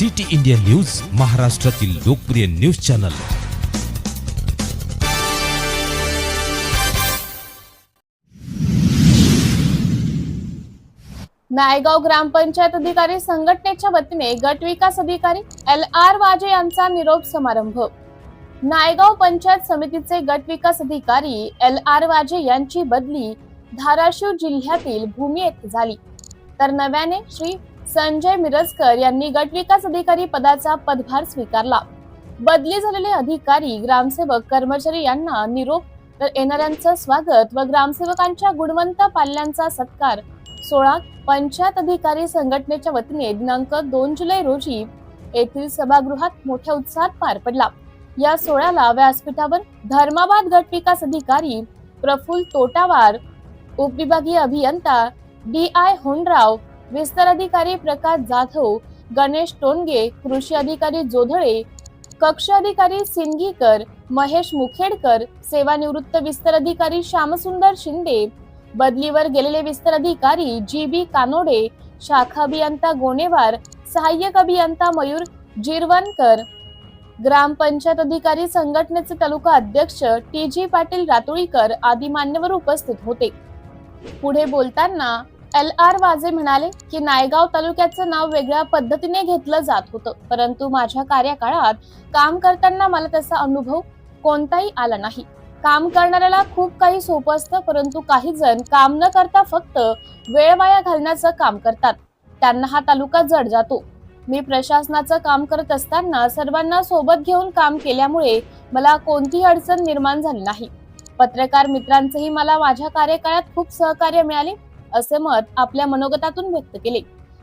City India news महाराष्ट्रातील लोकप्रिय news channel. Naigaon ग्रामपंचायत अधिकारी संघटनेच्या वतीने गट विकास अधिकारी एल आर वाजे यांचा निरोप समारंभ. नायगाव पंचायत समितीचे गट विकास अधिकारी एल आर वाजे यांची बदली धाराशिव जिल्ह्यातील भूमी येथे झाली. तर नव्याने श्री संजय मिरजकर यांनी गटविकास अधिकारी पदाचा पदभार स्वीकारला. बदली झालेले अधिकारी ग्रामसेवक कर्मचारी यांना निरोप तर येणाऱ्यांचं स्वागत व ग्रामसेवकांच्या गुणवंत पाल्यांचा सत्कार सोळा पंचायत अधिकारी संघटनेच्या वतीने दिनांक दोन जुलै रोजी येथील सभागृहात मोठ्या उत्साहात पार पडला. या सोहळ्याला व्यासपीठावर धर्माबाद गट विकास अधिकारी प्रफुल्ल तोटावार उपविभागीय अभियंता डी आय होनराव विस्तार अधिकारी प्रकाश जाधव गणेश टोनगे कृषी अधिकारी जोधळे कक्ष अधिकारी सिंगीकर महेश मुखेडकर सेवानिवृत्त विस्तार अधिकारी श्यामसुंदर शिंदे बदलीवर गेलेले विस्तार अधिकारी जी बी कानोडे शाखा अभियंता गोनेवार सहाय्यक अभियंता मयूर जिरवणकर ग्रामपंचायत अधिकारी संघटनेचे तालुका अध्यक्ष टी जी पाटील रातोळीकर आदी मान्यवर उपस्थित होते. पुढे बोलताना एल आर वाजे म्हणाले की नायगाव तालुक्याचं नाव वेगळ्या पद्धतीने घेतलं जात होतं. परंतु माझ्या कार्यकाळात काम करताना मला त्याचा अनुभव कोणताही आला नाही. काम करणाऱ्याला खूप काही सोपं असतं परंतु काही जण काम न करता फक्त वेळ वाया घालण्याचं काम करतात. त्यांना हा तालुका जड जातो. मी प्रशासनाचं काम करत असताना सर्वांना सोबत घेऊन काम केल्यामुळे मला कोणतीही अडचण निर्माण झाली नाही. पत्रकार मित्रांचंही मला माझ्या कार्यकाळात खूप सहकार्य मिळाले. असे मत आपल्या मनोगतातून व्यक्त केले.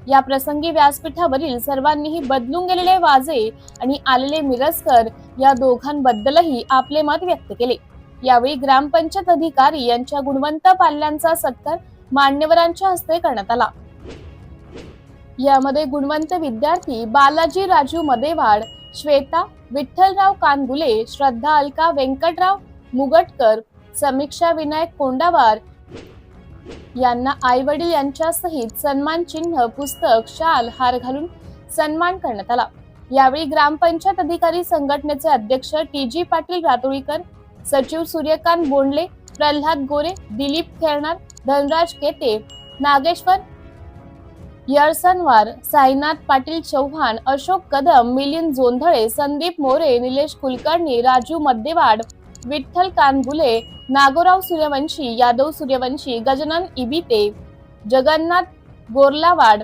या प्रसंगी व्यासपीठावरील सर्वांनीही बदलून गेलेले वाजे आणि आलेले मिरजकर या दोघांबद्दलही आपले मत व्यक्त केले. यावेळी ग्रामपंचायत अधिकारी यांच्या गुणवंत पाल्यांचा सत्कार मान्यवरांच्या हस्ते करण्यात आला. यामध्ये गुणवंत विद्यार्थी बालाजी राजू मदेवाड श्वेता विठ्ठलराव कानगुले श्रद्धा अलका व्यंकटराव मुगटकर समीक्षा विनायक कोंडावार यांना आई वडील यांच्यासहित सन्मान चिन्ह पुस्तक शाल हार घालून सन्मान करण्यात आला. यावेळी ग्रामपंचायत अधिकारी संघटनेचे अध्यक्ष टी जी पाटील रातोळीकर सचिव सूर्यकांत बोंडले प्रल्हाद गोरे दिलीप खेळणार धनराज केते नागेश्वर यरसनवार साईनाथ पाटील चव्हाण अशोक कदम मिलिंद जोंधळे संदीप मोरे निलेश कुलकर्णी राजू मद्देवाड विठ्ठल कानबुले नागोराव सूर्यवंशी यादव सूर्यवंशी गजानन इबिते जगन्नाथ गोरलावाड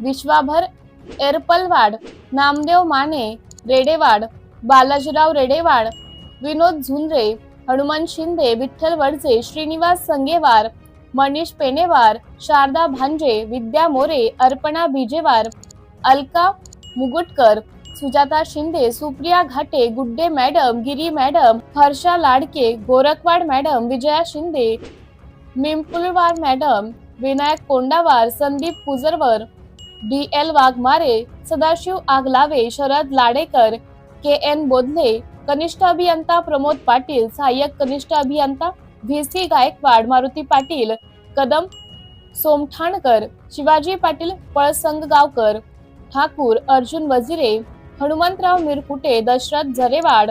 विश्वाभर एरपलवाड नामदेव माने रेडेवाड बालाजीराव रेडेवाड विनोद झुंजरे हनुमान शिंदे विठ्ठल वडजे श्रीनिवास संगेवार मनीष पेनेवार शारदा भांजे विद्या मोरे अर्पणा बिजेवार अलका मुगुटकर सुजाता शिंदे सुप्रिया घाटे गुड्डे madam Giri madam Harsha Ladke Gorakhwad madam Vijaya Shinde Mimpulwar madam Vinayak Kondawar Sandeep Pujarwar D L Waghmare Sadashiv Aglawe Sharad Ladekar K N Bodhle कनिष्ठ अभियंता प्रमोद पाटील सहाय्यक कनिष्ठ अभियंता व्ही सी गायकवाड मारुती पाटील कदम सोमठाणकर शिवाजी पाटील पळसंगगावकर ठाकूर अर्जुन वजिरे हनुमंतराव मिरकुटे दशरथ झरेवाड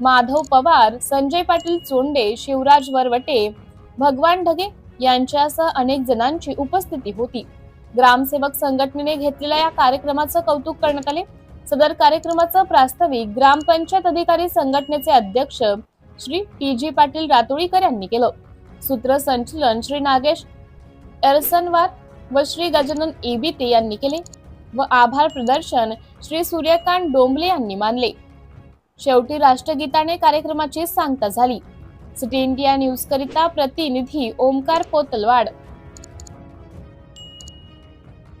माधव पवार संजय पाटील चोंडे शिवराज वरवटे भगवान ढगे यांच्यासह अनेक जणांची उपस्थिती होती. ग्रामसेवक संघटनेने घेतलेल्या या कार्यक्रमाचं कौतुक करण्यात आले. सदर कार्यक्रमाचं प्रास्ताविक ग्रामपंचायत अधिकारी संघटनेचे अध्यक्ष श्री टी जी पाटील रातोळीकर यांनी केलं. सूत्रसंचलन श्री नागेश एरसनवार व श्री गजानन एबीते यांनी केले. व आभार प्रदर्शन श्री सूर्यकांत डोंबले यांनी मानले. शेवटी राष्ट्रगीताने कार्यक्रमाची सांगता झाली. सिटी इंडिया न्यूज करिता प्रतिनिधी ओमकार पोतलवाड